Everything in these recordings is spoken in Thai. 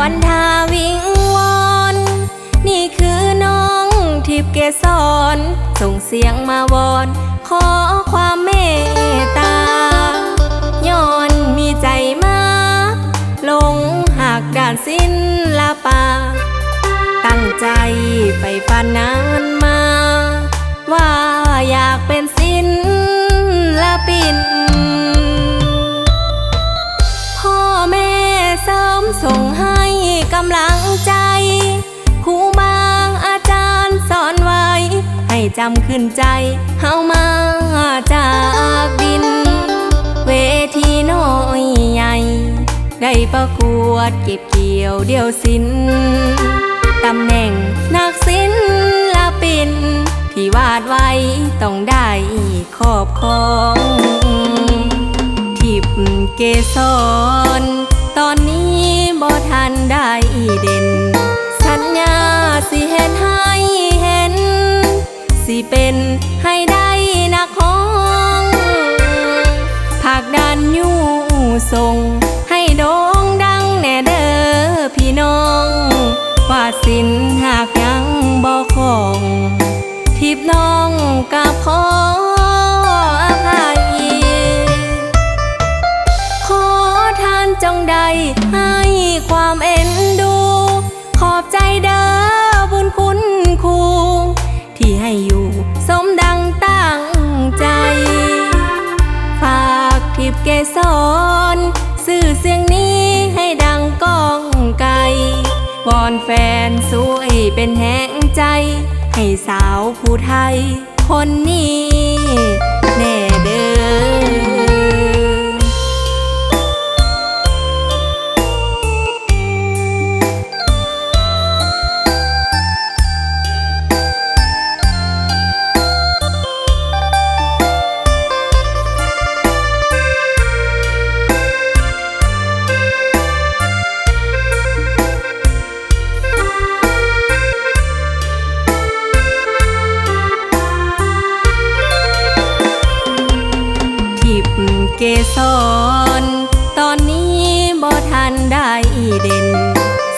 วันทาวิงวอนนี่คือน้องทิพเกสนส่งเสียงมาวอน ขอความเมตตาย้อนมีใจมากลงหากด่านสิ้นลาปาตั้งใจไปฝันนานมา ว่าอยากเป็น จำขึ้นใจเฮามาจากดิน เวทีน้อยใหญ่ ได้ประกวดเก็บเกี่ยวเดียวสินตำแหน่งนักศิลปิน ที่วาดไว้ต้องได้ขอบของ ทิพย์เกสรตอนนี้บ่ทันได้เด่น สัญญาสิเห็นให้เห็น สิเป็นให้ได้นักของผากดันยู่ส่งให้โด่งดังแน่เด้อพี่น้องวาดสินหากยังบ่คงทิพน้องกับขออภัยขอท่านจงได้ ทิพย์เกสรสื่อเสียงนี้ให้ดังก้องไกลวอนแฟนสวยเป็นแห่งใจ ให้สาวผู้ไทย คนนี้ เกสรตอนนี้บ่ทันได้เด่น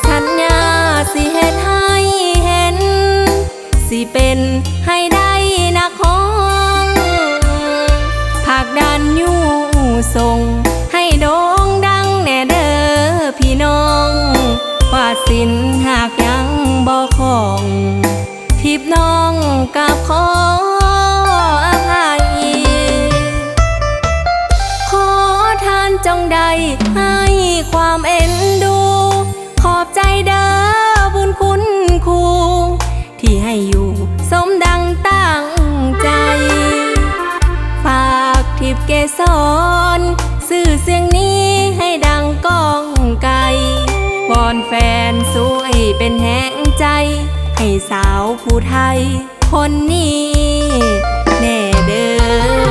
สัญญาสิเฮ็ดให้เห็น สิเป็นให้ได้นักของผากดันยู่ส่งให้โด่งดังแน่เด้อพี่น้องวาสินหากยังบ่ของทิพน้องกับขออภัย ให้ความเอ็นดู ขอบใจเด้อบุญคุณครูที่ให้อยู่สมดังตั้งใจ ฝากทิพย์เกสรสื่อเสียงนี้ให้ดังก้องไกลวอนแฟนสวยเป็นแห่งใจ ให้สาวผู้ไทย คนนี้แน่เด้อ